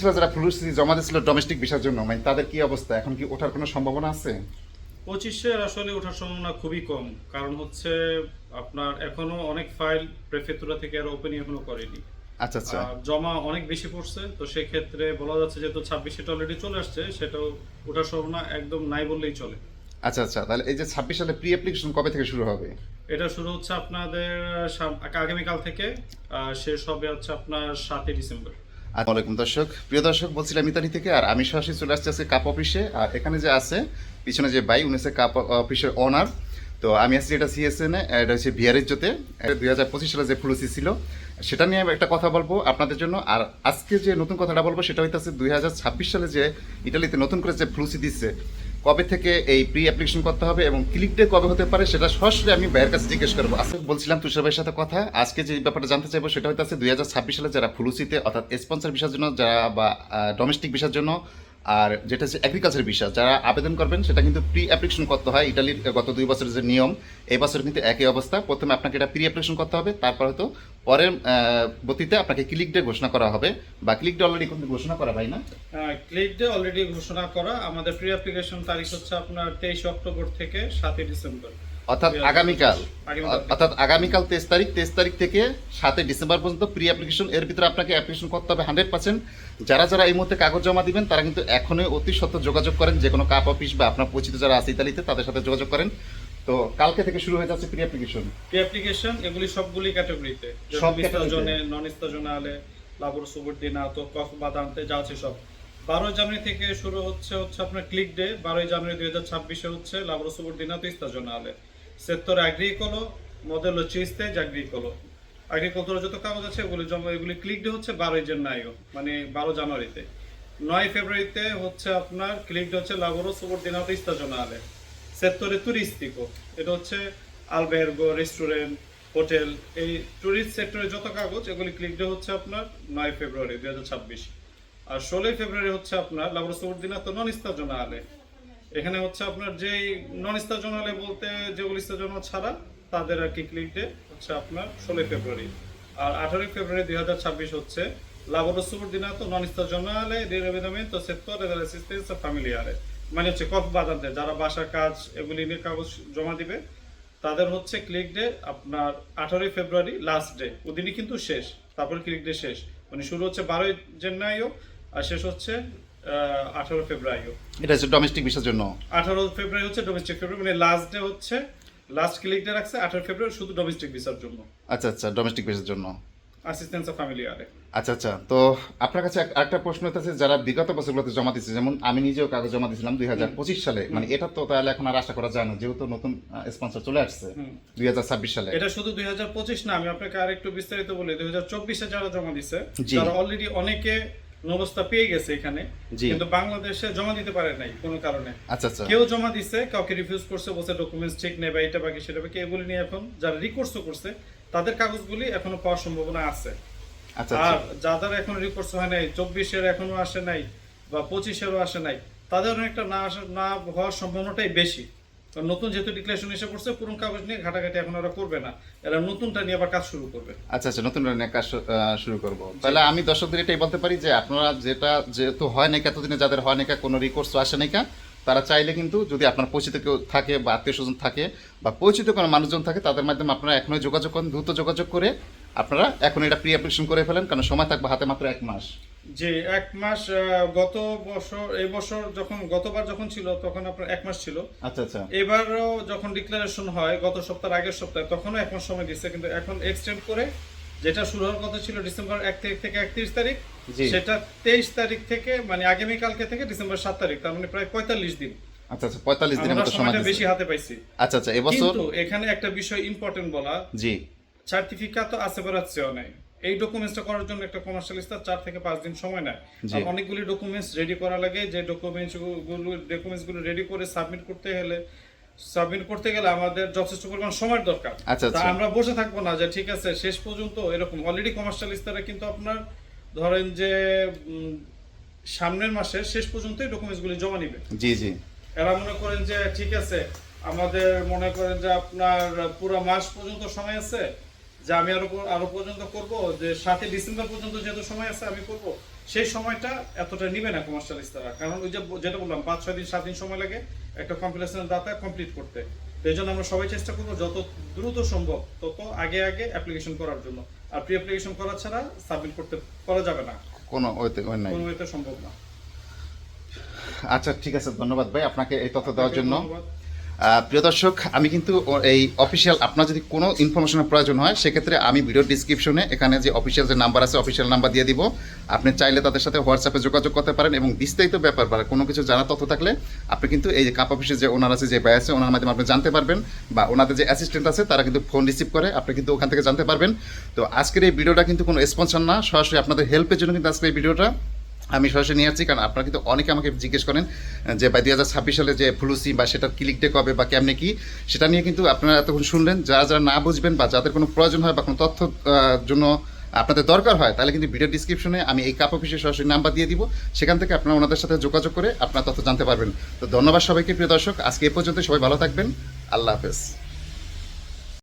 সালে যারা ফ্লুসি জমা দিয়েছিল ডোমেস্টিক ভিসার জন্য মানে তাদের কি অবস্থা? এখন কি ওঠার কোনো সম্ভাবনা আছে? পঁচিশের আসলে ওঠার সম্ভাবনা খুবই কম। কারণ হচ্ছে আপনার এখনও অনেক ফাইল প্রেফেতুরা থেকে আর এখনও করেনি। আচ্ছা আচ্ছা। জমা অনেক বেশি পড়ছে তো সেক্ষেত্রে বলা যাচ্ছে যেহেতু ছাব্বিশে অলরেডি চলে আসছে সেটাও ওঠার সম্ভাবনা একদম নাই বললেই চলে। আচ্ছা আচ্ছা। তাহলে এই যে ছাব্বিশ সালে প্রি অ্যাপ্লিকেশন কবে থেকে শুরু হবে? এটা শুরু হচ্ছে আপনাদের আগামীকাল থেকে শেষ হবে হচ্ছে আপনার সাতই ডিসেম্বর। আসসালামু আলাইকুম দর্শক। প্রিয় দর্শক, বলছিলাম ইতালি থেকে, আর আমি সরাসরি চলে আসছি আজকে কাপ অফিসে আর এখানে যে আছে, পিছনে যে বাই উনি হচ্ছে কাপ অফিসের অনার তো আমি আসছি এটা সিএসএন এটা হচ্ছে জোতে দুই হাজার পঁচিশ সালে যে ফুলসি ছিল, সেটা নিয়ে আমি একটা কথা বলব আপনাদের জন্য। আর আজকে যে নতুন কথাটা বলব, সেটা হইতেছে দুই হাজার ছাব্বিশ সালে যে ইটালিতে নতুন করে যে ফ্লুসি দিচ্ছে কবে থেকে এই প্রি অ্যাপ্লিকেশন করতে হবে এবং ক্লিক ডে কবে হতে পারে সেটা সরাসরি আমি ভাইয়ের কাছে জিজ্ঞেস করব। আজকে বলছিলাম তুষার ভাইয়ের সাথে কথা। আজকে যে ব্যাপারটা জানতে চাইব সেটা হচ্ছে দুই হাজার ছাব্বিশ সালে যারা ফুলুসিতে অর্থাৎ স্পন্সার ভিসার জন্য যারা বা ডোমেস্টিক ভিসার জন্য আর যেটা হচ্ছে এগ্রিকালচার ভিসা যারা আবেদন করবেন, সেটা কিন্তু প্রি অ্যাপ্লিকেশন করতে হয়। ইটালির গত দুই বছরের যে নিয়ম, এই বছর কিন্তু একই অবস্থা। প্রথমে আপনাকে এটা প্রি অ্যাপ্লিকেশন করতে হবে, তারপর হয়তো পরের গতিতে আপনাকে ক্লিক ডে ঘোষণা করা হবে। বা ক্লিক ডে অলরেডি কিন্তু ঘোষণা করা ভাই না? ক্লিক ডে অলরেডি ঘোষণা করা। আমাদের প্রি অ্যাপ্লিকেশন তারিখ হচ্ছে আপনার তেইশ অক্টোবর থেকে সাতই ডিসেম্বর। অর্থাৎ আগামীকাল। অর্থাৎ আগামীকাল তেইশ তারিখ তেইশ তারিখ থেকে সাতই ডিসেম্বর পর্যন্ত প্রি অ্যাপ্লিকেশন এর ভিতরে আপনাকে অ্যাপ্লিকেশন করতে হবে হান্ড্রেড পার্সেন্ট যারা যারা এই মুহূর্তে কাগজ জমা দিবেন তারা কিন্তু এখনই অতি সত্য যোগাযোগ করেন যে কোনো কাপ অফিস বা আপনার পরিচিত যারা আছে ইতালিতে তাদের সাথে যোগাযোগ করেন। তো কালকে থেকে শুরু হয়ে যাচ্ছে প্রি অ্যাপ্লিকেশন প্রি অ্যাপ্লিকেশন এগুলি সবগুলি ক্যাটাগরিতে সব জনে নন স্তাজনালে লাবর সুবর্দিনাতো কফ বাদান্তে যা আছে সব। বারোই জানুয়ারি থেকে শুরু হচ্ছে হচ্ছে আপনার ক্লিক ডে বারোই জানুয়ারি দুই হাজার ছাব্বিশে হচ্ছে লাবর সুবর্দিনাতো স্তাজনালে সেক্টর অ্যাগ্রিকোলো মডেলো চিস্তে জাগ্রিকোলো এগ্রিকালচার যত কাগজ আছে, এগুলি জমা এগুলি ক্লিক ডে হচ্ছে বারোই জানুয়ারিও মানে বারো জানুয়ারিতে নয় ফেব্রুয়ারিতে হচ্ছে আপনার ক্লিক ডে হচ্ছে লাবরো সুবর্দিনাতো স্তাজনালে সেক্টরে তুরিস্তিকো এটা হচ্ছে আলবেরগো রেস্টুরেন্ট হোটেল এই ট্যুরিস্ট সেক্টরে যত কাগজ, এগুলি ক্লিক ডে হচ্ছে আপনার নয় ফেব্রুয়ারি দুই হাজার ছাব্বিশ। আর ষোলোই ফেব্রুয়ারি হচ্ছে আপনার লাবরসবর্দিনা তো নন ইস্তাজনা আলে এখানে হচ্ছে আপনার যেই নন ইস্তাজনা আলে বলতে যেগুলো ইস্তাজনা ছাড়া, তাদের আর কি ক্লিক ডে হচ্ছে আপনার ষোলোই ফেব্রুয়ারি। আর আঠারোই ফেব্রুয়ারি দুই হাজার ছাব্বিশ হচ্ছে লাবরসবর্দিনা তো নন ইস্তাজনা আলে রিরেভিদামেন্ট সেক্টর রেসিস্টেন্স ফ্যামিলিয়ারে মানে হচ্ছে কফ বাদানতে যারা বাসার কাজ এগুলি নিয়ে কাগজ জমা দিবে, তাদের হচ্ছে ক্লিক ডে আপনার আঠারোই ফেব্রুয়ারি লাস্ট ডে ওদিনই কিন্তু শেষ, তারপরে ক্লিক ডে শেষ। মানে শুরু হচ্ছে বারোই জানুয়ারিও আর শেষ হচ্ছে আঠারো ফেব্রুয়ারিও এটা হচ্ছে ডোমেস্টিক ভিসার জন্য। আঠারো ফেব্রুয়ারি হচ্ছে ডোমেস্টিক ফেব্রুয়ারি মানে লাস্ট ডে হচ্ছে লাস্ট ক্লিক ডে রাখছে আঠারো ফেব্রুয়ারি শুধু ডোমেস্টিক ভিসার জন্য। আচ্ছা আচ্ছা ডোমেস্টিক ভিসার জন্য। অ্যাসিস্ট্যান্স অফ ফ্যামিলি আরে আচ্ছা আচ্ছা তো আপনার কাছে একটা প্রশ্ন হচ্ছে যারা বিগত বছরগুলোতে জমা দিচ্ছে যেমন আমি নিজেও কাগজ জমা দিয়েছিলাম দুই হাজার পঁচিশ সালে মানে এটা তো তাহলে এখন আর আশা করা যায় না যেহেতু নতুন স্পন্সর চলে আসছে। দুই হাজার ছাব্বিশ সালে। এটা শুধু দুই হাজার পঁচিশ না আমি আপনাকে আর একটু বিস্তারিত বলি দুই হাজার চব্বিশে যারা জমা জি। তারা অলরেডি অনেকে পেয়ে গেছে এখানে কিন্তু বাংলাদেশে জমা দিতে পারে নাই কোনো কারণে। আচ্ছা আচ্ছা। কেউ জমা দিছে কাউকে রিফিউজ করছে বলছে ডকুমেন্টস ঠিক নেই বা এটা বাকি সেটা বাকি এগুলি নিয়ে এখন যারা রিকোর্স করছে তাদের কাগজগুলি এখনও পাওয়ার সম্ভাবনা আছে। আচ্ছা আর আচ্ছা যাদের এখনও রিকোর্স হয় নাই চব্বিশের এখনও আসে নাই বা পঁচিশেরও আসে নাই তাদের অনেকটা না আসা না হওয়ার সম্ভাবনাটাই বেশি। কারণ নতুন যেহেতু ডিক্লারেশন এসে পড়ছে, পুরনো কাগজ নিয়ে ঘাটাঘাটি এখন ওরা করবে না। এরা নতুনটা নিয়ে আবার কাজ শুরু করবে। আচ্ছা আচ্ছা নতুন নিয়ে কাজ শুরু করব। তাহলে আমি দর্শকদের এটাই বলতে পারি যে, আপনারা যেটা যেহেতু হয় নাকি এতদিনে যাদের হয় নাকি কোনো রিকোর্স আসে নাকি তারা চাইলে কিন্তু যদি আপনার পরিচিত কেউ থাকে বা আত্মীয় স্বজন থাকে বা পরিচিত কোনো মানুষজন থাকে, তাদের মাধ্যমে আপনারা এখনই যোগাযোগ করেন, দ্রুত যোগাযোগ করে আপনারা এখন এটা প্রি অ্যাপ্লিকেশন করে ফেলেন, কারণ সময় থাকবে হাতে মাত্র এক মাস। যে এক মাস গত বছর এই বছর যখন গতবার যখন ছিল তখন আপনার এক মাস ছিল। আচ্ছা আচ্ছা। এবারও যখন ডিক্লারেশন হয় গত সপ্তাহের আগের সপ্তাহে তখনও এক মাস সময় দিচ্ছে। কিন্তু এখন এক্সটেন্ড করে যেটা শুরু হওয়ার কথা ছিল ডিসেম্বর এক তারিখ থেকে একত্রিশ তারিখ সেটা তেইশ তারিখ থেকে মানে আগামীকালকে থেকে ডিসেম্বর সাত তারিখ তার মানে প্রায় পঁয়তাল্লিশ দিন। আচ্ছা আচ্ছা পঁয়তাল্লিশ দিনের মতো সময় বেশি হাতে পাইছি। আচ্ছা আচ্ছা এবছর? কিন্তু এখানে একটা বিষয় ইম্পর্টেন্ট বলা জি। সার্টিফিকাত আসেপারাচ্ছেও নেই। এই ডকুমেন্টসটা করার জন্য একটা কমার্শিয়ালিস্ট তার চার থেকে পাঁচ দিন সময় নেয়। অনেকগুলি ডকুমেন্টস রেডি করা লাগে। যে ডকুমেন্টসগুলো ডকুমেন্টসগুলো রেডি করে সাবমিট করতে হলে সাবমিট করতে গেলে আমাদের যথেষ্ট পরিমাণ সময়ের দরকার। আচ্ছা, তা আচ্ছা। আমরা বসে থাকব না যে ঠিক আছে শেষ পর্যন্ত এরকম অলরেডি কমার্শিয়ালিস্টরা কিন্তু আপনার ধরেন যে সামনের মাসের শেষ পর্যন্তই ডকুমেন্টস গুলি জমা নিবে। জি জি। এরা মনে করেন যে ঠিক আছে আমাদের মনে করেন যে আপনার পুরো মাস পর্যন্ত সময় আছে যে আমি আরও আরও পর্যন্ত করব যে সাতই ডিসেম্বর পর্যন্ত যেহেতু সময় আছে আমি করব সেই সময়টা এতটা নিবে না কমার্শিয়াল ইস্তারা কারণ ওই যে যেটা বললাম পাঁচ ছয় দিন সাত দিন সময় লাগে একটা কম্পিলেশনের ডাটা কমপ্লিট করতে। এই জন্য আমরা সবাই চেষ্টা করব যত দ্রুত সম্ভব তত আগে আগে অ্যাপ্লিকেশন করার জন্য। আর প্রি অ্যাপ্লিকেশন করা ছাড়া সাবমিট করতে করা যাবে না। কোনো ওইতে ওই নাই। কোনো এতে সম্ভব না। আচ্ছা ঠিক আছে ধন্যবাদ ভাই আপনাকে এই তথ্য দেওয়ার জন্য। প্রিয় দর্শক, আমি কিন্তু এই অফিসিয়াল আপনার যদি কোনো ইনফরমেশনের প্রয়োজন হয়, সেক্ষেত্রে আমি ভিডিও ডিসক্রিপশনে এখানে যে অফিসিয়াল যে নাম্বার আছে অফিসিয়াল নাম্বার দিয়ে দিব। আপনি চাইলে তাদের সাথে হোয়াটসঅ্যাপে যোগাযোগ করতে পারেন এবং বিস্তারিত ব্যাপার বা কোনো কিছু জানার তথ্য থাকলে আপনি কিন্তু এই যে কাপ অফিসে যে ওনার আছে, যে ভাই আছে, ওনার মাধ্যমে আপনি জানতে পারবেন বা ওনাদের যে অ্যাসিস্ট্যান্ট আছে, তারা কিন্তু ফোন রিসিভ করে, আপনি কিন্তু ওখান থেকে জানতে পারবেন। তো আজকের এই ভিডিওটা কিন্তু কোনো স্পন্সর না, সরাসরি আপনাদের হেল্পের জন্য কিন্তু আজকের এই ভিডিওটা আমি সরাসরি নিয়ে যাচ্ছি কারণ আপনারা কিন্তু অনেকে আমাকে জিজ্ঞেস করেন যে বা দুই হাজার ছাব্বিশ সালে যে ফ্লুসি বা সেটার ক্লিক ডে কবে বা কেমনে কি, সেটা নিয়ে কিন্তু আপনারা এতক্ষণ শুনলেন। যারা যারা না বুঝবেন বা যাদের কোনো প্রয়োজন হয় বা কোনো তথ্য জন্য আপনাদের দরকার হয়, তাহলে কিন্তু ভিডিও ডিসক্রিপশনে আমি এই কাপ অফিসের সরাসরি নাম্বার দিয়ে দিব। সেখান থেকে আপনারা ওনাদের সাথে যোগাযোগ করে আপনার তথ্য জানতে পারবেন। তো ধন্যবাদ সবাইকে, প্রিয় দর্শক। আজকে এ পর্যন্ত সবাই ভালো থাকবেন। আল্লাহ হাফেজ।